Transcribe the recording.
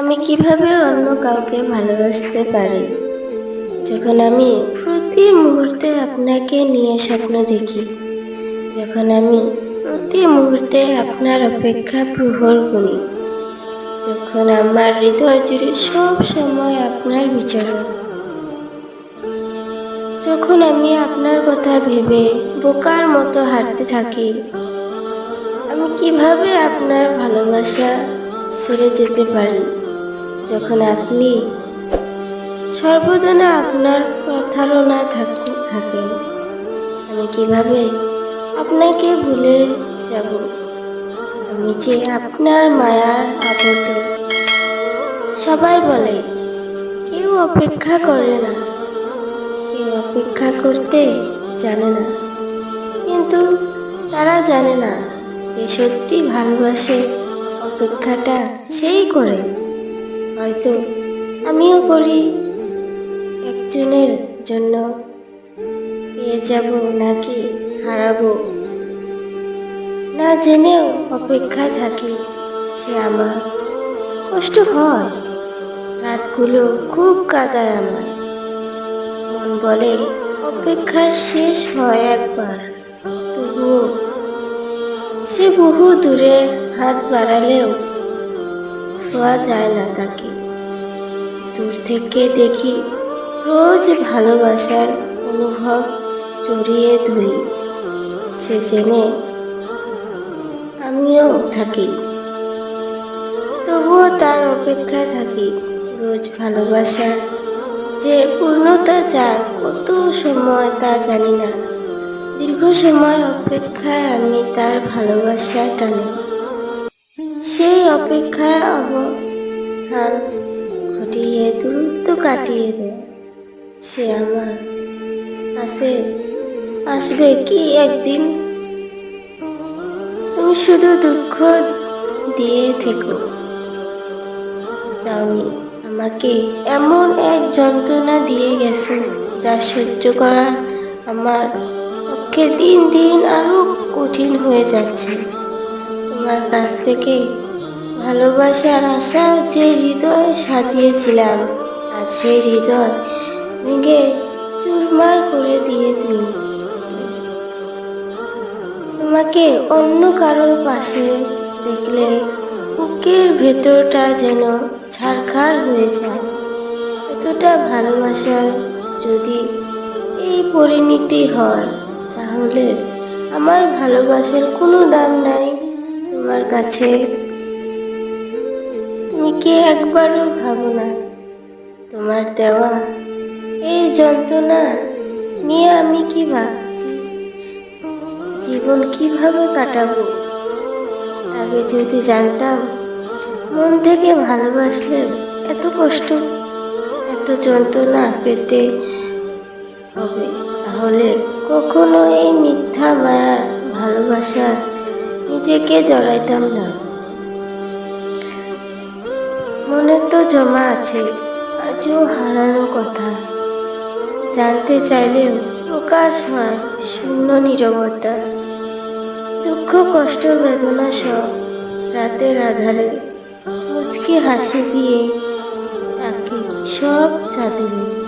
আমি কীভাবে অন্য কাউকে ভালোবাসতে পারি? যখন আমি প্রতি মুহূর্তে আপনাকে নিয়ে স্বপ্ন দেখি, যখন আমি প্রতি মুহূর্তে আপনার অপেক্ষা প্রহর করি যখন আমার হৃদয় জুড়ে সব সময় আপনার বিচরণ যখন আমি আপনার কথা ভেবে বোকার মতো হাঁটতে থাকি, আমি কীভাবে আপনার ভালোবাসা ছেড়ে যেতে পারি? যখন আপনি সর্বদানা আপনার প্রতারণা থাক- থাকেন, আমি কীভাবে আপনাকে ভুলে যাব? আমি যে আপনার মায়ার আবদ্ধ, সবাই বলে, কেউ অপেক্ষা করে না। কেউ অপেক্ষা করতে জানে না, কিন্তু তারা জানে না যে সত্যি ভালোবাসে অপেক্ষাটা সেই করে। হয়তো আমিও করি। একজনের জন্য পেয়ে যাব নাকি হারাবো? না জেনেও অপেক্ষায় থাকি সে আমার। কষ্ট হয়। রাতগুলো খুব কাদায় আমার। মন বলে অপেক্ষা শেষ হয় একবার। তবুও সে বহু দূরে হাত বাড়ালেও ছোঁয়া যায় না তাকে। দূর থেকে দেখি রোজ ভালোবাসার অনুভব জড়িয়ে ধরি। সে জেনে আমিও থাকি। তবুও তার অপেক্ষায় থাকি। রোজ ভালোবাসার যে পূর্ণতা চায় কত সময় তা জানি না। দীর্ঘ সময় অপেক্ষায় আমি তার ভালোবাসা টানি। সেই অপেক্ষার অবসান ঘটিয়ে দূরত্ব কাটিয়ে দেয় সে আমার কাছে আসবে কি একদিন? তুমি শুধু দুঃখ দিয়ে থেকো। যাওনি আমাকে এমন এক যন্ত্রণা দিয়ে গেছে যা সহ্য করার আমার পক্ষে দিন দিন আরও কঠিন হয়ে যাচ্ছে। তোমার কাছ থেকে ভালোবাসার আশা যে হৃদয় সাজিয়েছিলাম, আজ সেই হৃদয় ভেঙে চুরমার করে দিয়ে তুমি। তোমাকে অন্য কারোর পাশে দেখলে বুকের ভেতরটা যেন ছারখার হয়ে যায়। এতটা ভালোবাসার যদি এই পরিণতি হয়, তাহলে আমার ভালোবাসার কোনো দাম নাই তোমার কাছে। তুমি কি একবারও ভাবো না। তোমার দেওয়া এই যন্ত্রণা নিয়ে আমি কি ভাবছি? জীবন কীভাবে কাটাবো? আগে যদি জানতাম, মন থেকে ভালোবাসলে এত কষ্ট, এত যন্ত্রণা পেতে হবে। তাহলে কখনো এই মিথ্যা মায়ার ভালোবাসা নিজেকে জড়াইতাম না। জমা আছে, আজও হারানো কথা। জানতে চাইলেও প্রকাশ হয় শূন্য নিরবতা। দুঃখ, কষ্ট, বেদনা সব রাতের আধারে মুচকি হাসি দিয়ে তাকে সব চাপিয়ে